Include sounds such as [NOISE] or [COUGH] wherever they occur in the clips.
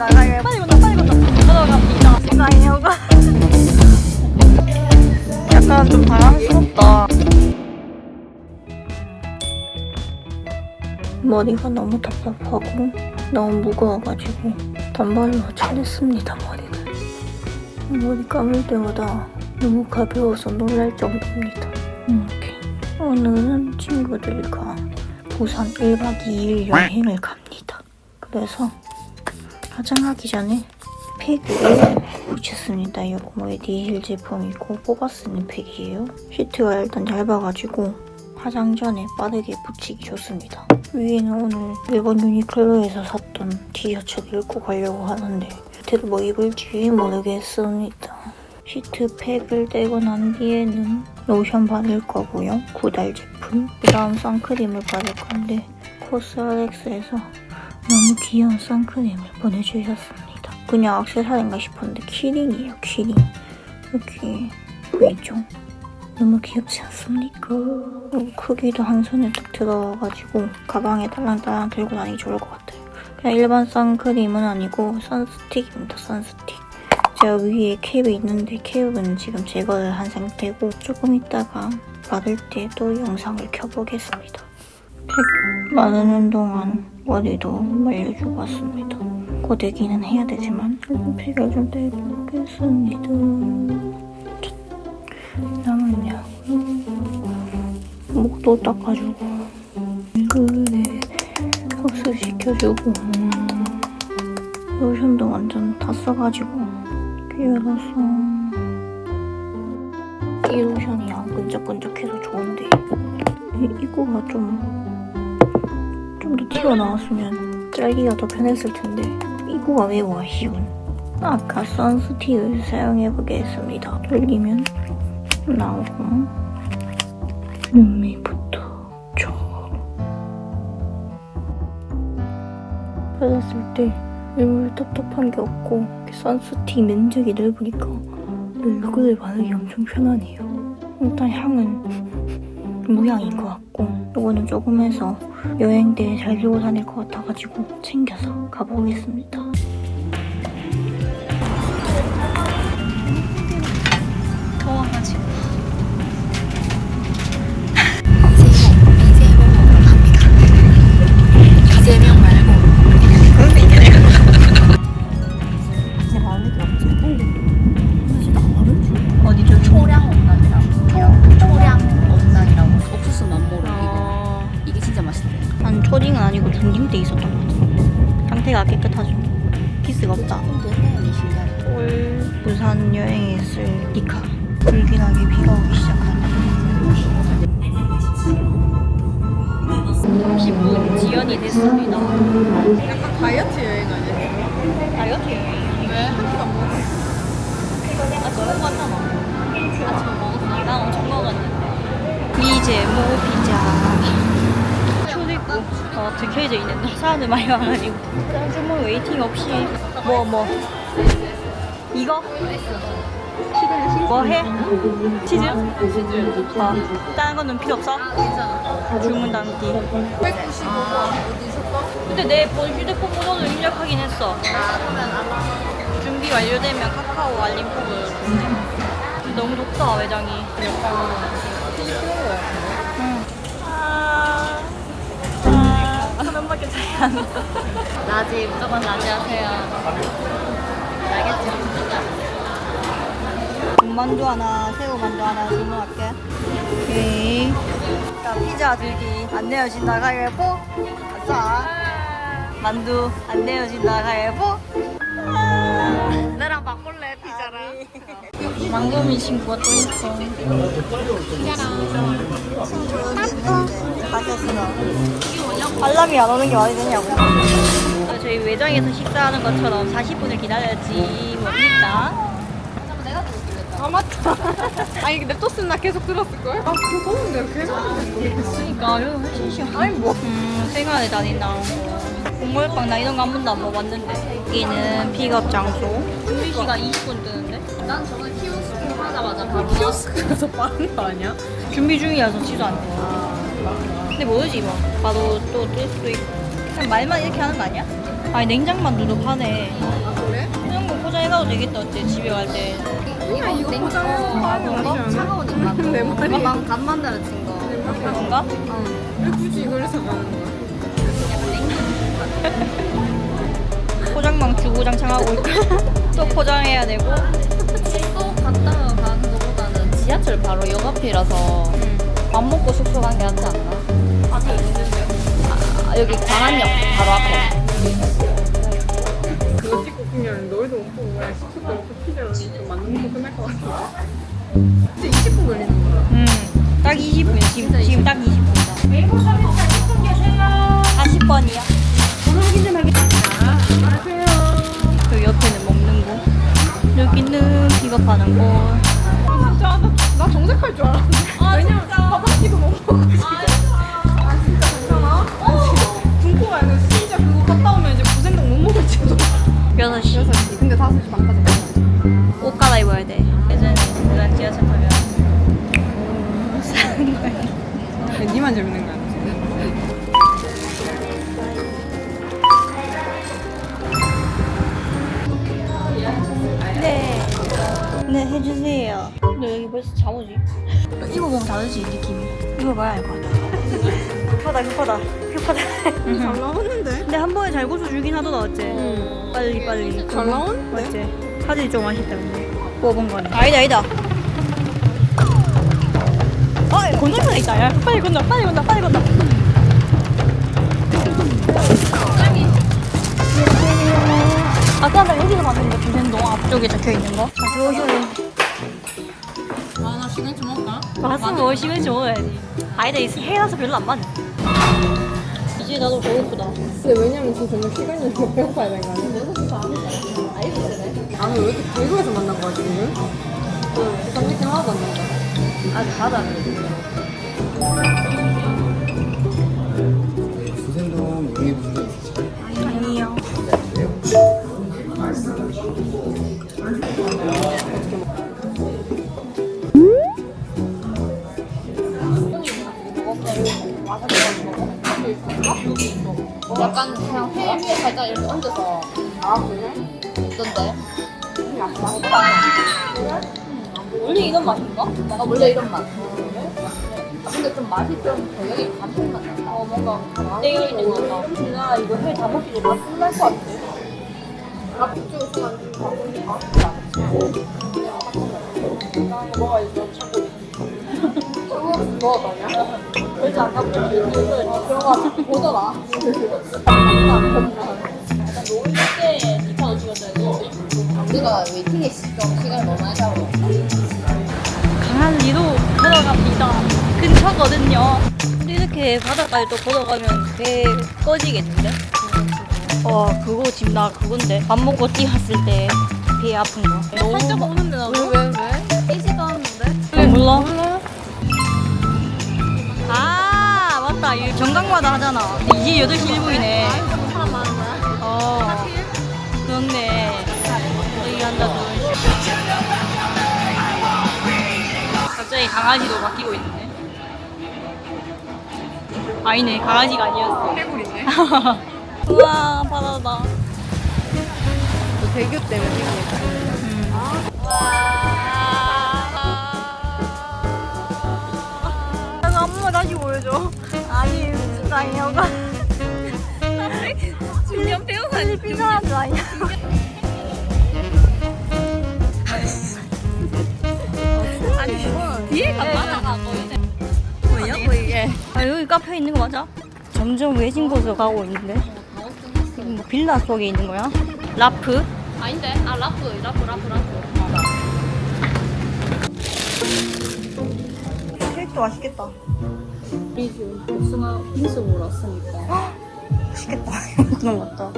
나가요. 빨리 걷자, 빨리 걷자. 걸어갑니다. 생각해요가. 약간 좀 당황스럽다. 머리가 너무 답답하고 너무 무거워가지고 단발로 칠했습니다 머리를. 머리 감을 때마다 너무 가벼워서 놀랄 정도입니다. 이렇게 오늘은 친구들과 부산 1박 2일 여행을 갑니다. 그래서 화장하기 전에 팩을 붙였습니다. 이거 에디힐 제품이고 뽑아쓰는 팩이에요. 시트가 일단 얇아가지고 화장 전에 빠르게 붙이기 좋습니다. 위에는 오늘 일본 유니클로에서 샀던 티셔츠를 입고 가려고 하는데 밑에도 뭐 입을지 모르겠습니다. 시트 팩을 떼고 난 뒤에는 로션 바를 거고요. 구달 제품. 그 다음 선크림을 바를 건데 코스알엑스에서 너무 귀여운 선크림을 보내주셨습니다. 그냥 액세서리인가 싶었는데 키링이에요, 키링. 이렇게 보이죠? 너무 귀엽지 않습니까? 크기도 한 손에 딱 들어가가지고 가방에 딸랑딸랑 들고 다니기 좋을 것 같아요. 그냥 일반 선크림은 아니고 선스틱입니다, 선스틱. 제가 위에 캡이 있는데 캡은 지금 제거를 한 상태고 조금 있다가 바를 때또 영상을 켜보겠습니다. 팩 마르는 동안 머리도 말려주고 왔습니다. 고데기는 해야 되지만 팩을 좀 떼보겠습니다. 남은요 목도 닦아주고 얼굴에 흡수시켜주고 로션도 완전 다 써가지고 끼어서 이 로션이 안 끈적끈적해서 좋은데 이 입구가 좀 좀 더 튀어나왔으면 짧기가 더 편했을 텐데. 입구가 매우 아쉬운 아까 선스틱을 사용해보겠습니다. 돌리면 나오고. 눈밑부터 쭉 발랐을 때 얼굴 텁텁한 게 없고 선스틱 면적이 넓으니까 얼굴에 바르기 엄청 편하네요. 일단 향은 [LAUGHS] 무향인 것 같고 이거는 조금 해서 여행 때잘 들고 다닐 것 같아가지고 챙겨서 가보겠습니다. 더워가지고. 말고 그 니카. 불길하게 비가 오기 시작한다 30분 지연이 됐습니다? 약간 다이어트 여행 아니야? 다이어트 여행? 왜? 한 끼만 먹어? 아 저런 거 하잖아 아침 먹었어 나 엄청 먹었는데. 이제모 피자. 출입구 어 적혀져 있는데. 사람들 많이 와가지고. 정말 웨이팅 없이. 뭐 뭐? 이거? 뭐 해? 치즈? 어 다른 거는 필요 없어? 주문 담기 195번 어디서 또? 근데 내 번- 휴대폰 번호를 입력하긴 했어 준비 완료되면 카카오 알림 톡을 주네 너무 좋다 외장이 응. 아, 아, 하나밖에 차이 안 나. 라지 무조건 라지 하세요 알겠죠? 군만두 하나, 새우 만두 하나 주문할게. 오케이. 자, 피자 들기 안 내어진다 가위바위보. 아싸. 만두 안 내어진다 가위바위보. 아. 나랑 바꿀래 피자랑. 망고미 친구가 또 있어. 맛있어. 알람이 안 오는 게 말이 되냐고. 저희 외장에서 식사하는 것처럼 40분을 기다렸지 뭡니까? 아 맞다. [LAUGHS] 아니 냅뒀으면 나 계속 들었을걸? 아 그거 더운데 계속. 그러니까 여기 훨씬 시원. 아니 뭐. 음, 생활에 다닌다. 국물빵 나 이런 거 한 번도 안 먹어봤는데. 여기는 픽업 장소. 준비 시간 20분 뜨는데. 난 저는 키오스크 하자마자 바로 키오스크에서 빠른 거 아니야? 준비 중이라서 지도 안 돼. 근데 모르지 뭐. 바로 또 뜰 수도 있고. 그냥 말만 이렇게 하는 거 아니야? 아니 냉장만두도 파네. 아 그래? 이런 거 포장해가도 되겠다 어째 집에 갈 때. 그냥 이거 포장해서 파는 거 아니지 않아? 차가우니까 내 말이. 간, 간 만들어진 거 그런가? 왜 굳이 이걸 사가는 거야? [LAUGHS] 포장망 주구장창하고 있고 [LAUGHS] 또 포장해야 되고. 숙소 갔다가 가는 것보다는 지하철 바로 역 앞이라서 밥 먹고 숙소 가는 게 낫지 않나? 아직 있는데요. 아, 여기 광안역 바로 앞에 너희도 못 보고 그냥 식초도 없고 피자로 좀 만든 거 끝날 것 같아. 진짜 20분 걸리는 거야. 음, 딱 20분이야. 지금, 지금 딱 20분이다. 40번이야. 안녕하세요. 그 옆에는 먹는 거. 여기는 픽업하는 거. 아 진짜 나, 나 정색할 줄 알았는데. 왜냐면 밥한 6시. 근데 5시 반까지 가야지. 옷 갈아입어야 돼. 예전에 그런 지하철 타면. 사는 거야. 니만 재밌는 거야. 지금. 네. 네, 해주세요. 너 여기 벌써 잠오지? 입어보면 다르지, 느낌이. 입어봐야 알 것 같아. 급하다, 급하다. 급하다. 잘 나왔는데? 근데 한 번에 잘 고쳐주긴 하더라, 어째. 응. 빨리, 빨리. 잘 나왔는데? 맞지? 사진이 좀 아쉽다, 근데. 뽑은 거네. 아니다, 아니다. 어, 건너편에 있다. 야, 빨리 건너, 빨리 건너, 빨리 건너. 아까 나 여기서 봤는데 부산동 앞쪽에 적혀 있는 거. 아, 들어오셔요. 아나? 봤으면 뭐 시간 좀 먹어야지. 아니다, 이 해라서 별로 안 맞네. 이제 나도 배고프다. 근데 왜냐면 지금 정말 시간이 더 배고파야 거? 6시 반. 알겠어 그래? 아니 왜 이렇게 대구에서 만난 거야 지금? 그 깜찍긴 하나도 안 난다. 아주 바다 부생 살짝 이렇게 얹어서 아 그래? 있던데 원래 이런 맛인가? 아 원래 이런 맛 아, 근데 좀 맛이 좀더 여기 감칠맛 난다 어 뭔가 떼어 있는 거 봐. 나 이거 회 다 먹기 전에 맛 끝날 것 같아. 아좀 바꾸니까. 저거 먹어봐냐? 그래서 아까 들어가 보 더라. 노을 때 디카도 찍었어야 돼. 우리가 웨이팅에 좀 시간을 너무 많이 잡아 강한리로 걸어갑니다. 근처거든요. 이렇게 바닷가에 또 걸어가면 배 꺼지겠는데? 어, 그거 지금 나 그건데. 밥 먹고 뛰었을 때 배 아픈 거. 살짝 오는데 나도. 왜왜 왜? 이지도 않는데 왜 몰라? 정강마다 하잖아. 이제 8시 1분이네. 사람 많은데. 어. 그렇네. 얘기한다, 너. 갑자기 강아지도 바뀌고 있네. 아니네, 강아지가 아니었어. 해골이네. [LAUGHS] 우와, 바다다. 대교 때문에 해골. 점점 외진 곳으로 가고 있는데? 지금 뭐 빌라 속에 있는 거야? 라프? 아닌데 아 라프 라프 라프 라프 케이크도 맛있겠다. 우리 지금 복숭아 빙수로 왔으니까 맛있겠다. [LAUGHS] 이것도 맞다.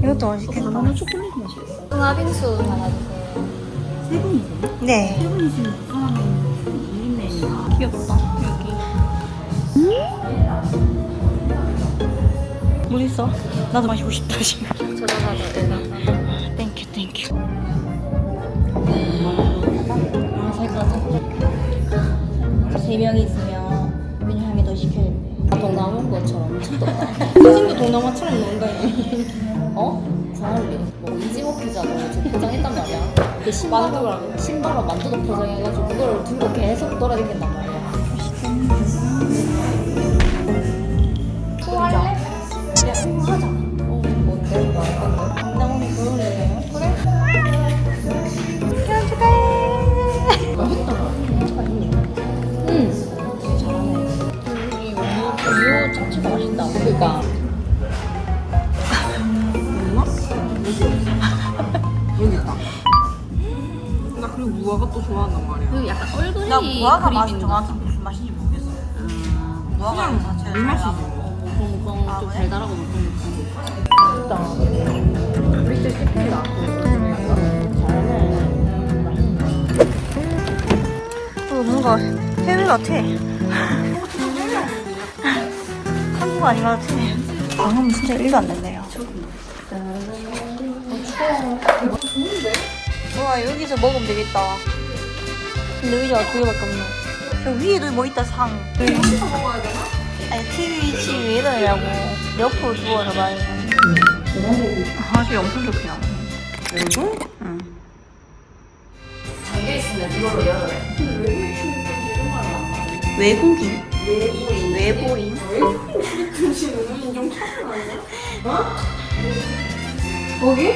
이것도 맛있겠다. 바나나 초콜릿 맛이겠어 복숭아 빙수 하나 주세요 네. 귀엽다. 물 있어? 나도 마시고 싶다 지금. 땡큐 땡큐. 세 명이 있으면 개더 시켜야 돼. 돈 남은 것처럼 미쳤다 사진도 동남아처럼 논다. 어? 광안리 뭐 이지모 피자도 지금 포장했단 말이야 그 신발로 만두라고. 신발로 만두도 포장해가지고 그걸 들고 계속 돌아다닌단 말이야 그리고 무화과 또 좋아한단 말이야. 그 약간 얼그레이 나 무화과 맛이 있는 정확히 거. 무슨 맛인지 모르겠어. 무화과 그냥 자체를 물 마시지. 그럼 그럼 아, 좀 그래? 달달하고 묵직묵직한 밑에 시킨다. 어, 뭔가 해외 같아. 한국 아닌 것 같아. 방금 진짜 1도 안 됐네요. 와 여기서 먹으면 되겠다. 근데 의자 두 개밖에 없네. 저 위에도 뭐 있다 상. 먹어야 되나? 아니 TV 치 위에다 내라고 옆으로 누워서 봐야 돼. 아주 엄청 좋게 나와. 이거? 응. 잠겨 있으면 이걸로 열어요. 외국인? 외보인? 혹시 너무 인종 차별 아니야? 어? 거기?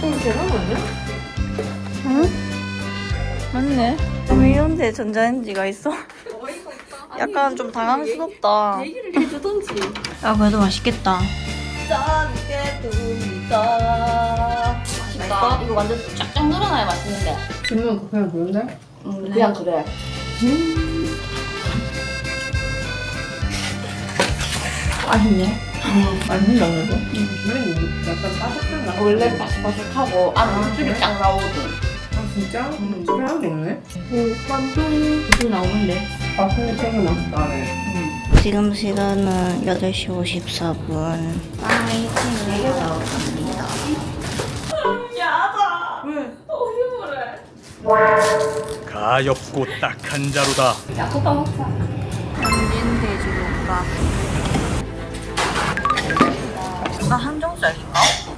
그럼 계란 아니야? 응? 맞네. 왜 이런 데 전자레인지가 있어? 약간 좀 당황스럽다. 얘기를 해주던지. 아 그래도 맛있겠다. 맛있다. 이거 완전 쫙쫙 늘어나야 맛있는데. 뒷면 그냥 좋은데? 음, 그냥 그래. 맛있네. 맛있다 그래도. 뒷면이 약간 바삭한가? 원래 바삭바삭하고 안에 육즙이 쫙 나오거든. 아 진짜? 집에 하나도 없네? 육즙 나오는데. 아 근데 되게 맛있다네. 지금 시간은 8시 54분. 파이팅을 하러 갑니다. 가엾고 딱한 자루다. 야, 컵밥 먹자. 현진 돼지국밥. 나 항정살인가?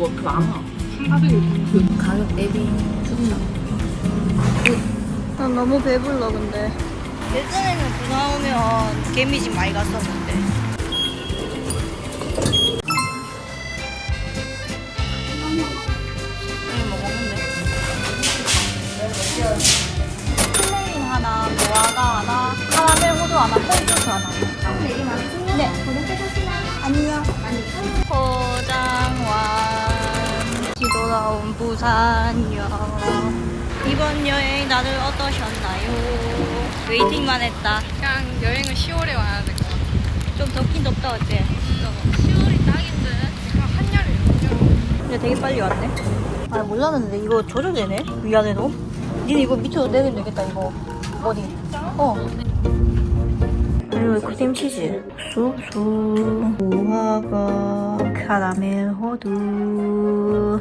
뭐 그 많아. 그 가격 대비 좋다. 난 너무 배불러 근데. 예전에는 부산 오면 개미집 많이 갔었는데. 웨이팅만 했다. 그냥 여행은 10월에 와야 될 것 같아. 좀 덥긴 덥다 어째? 10월이 딱인데. 그냥 한여름, 한여름. 근데 되게 빨리 왔네. 아 몰랐는데 이거 조절되네 위안에도. 니네 이거 밑으로 내리면 되겠다 이거. 어디? 어. 그리고 크림 치즈, 쑥쑥, 무화과, 카라멜 호두.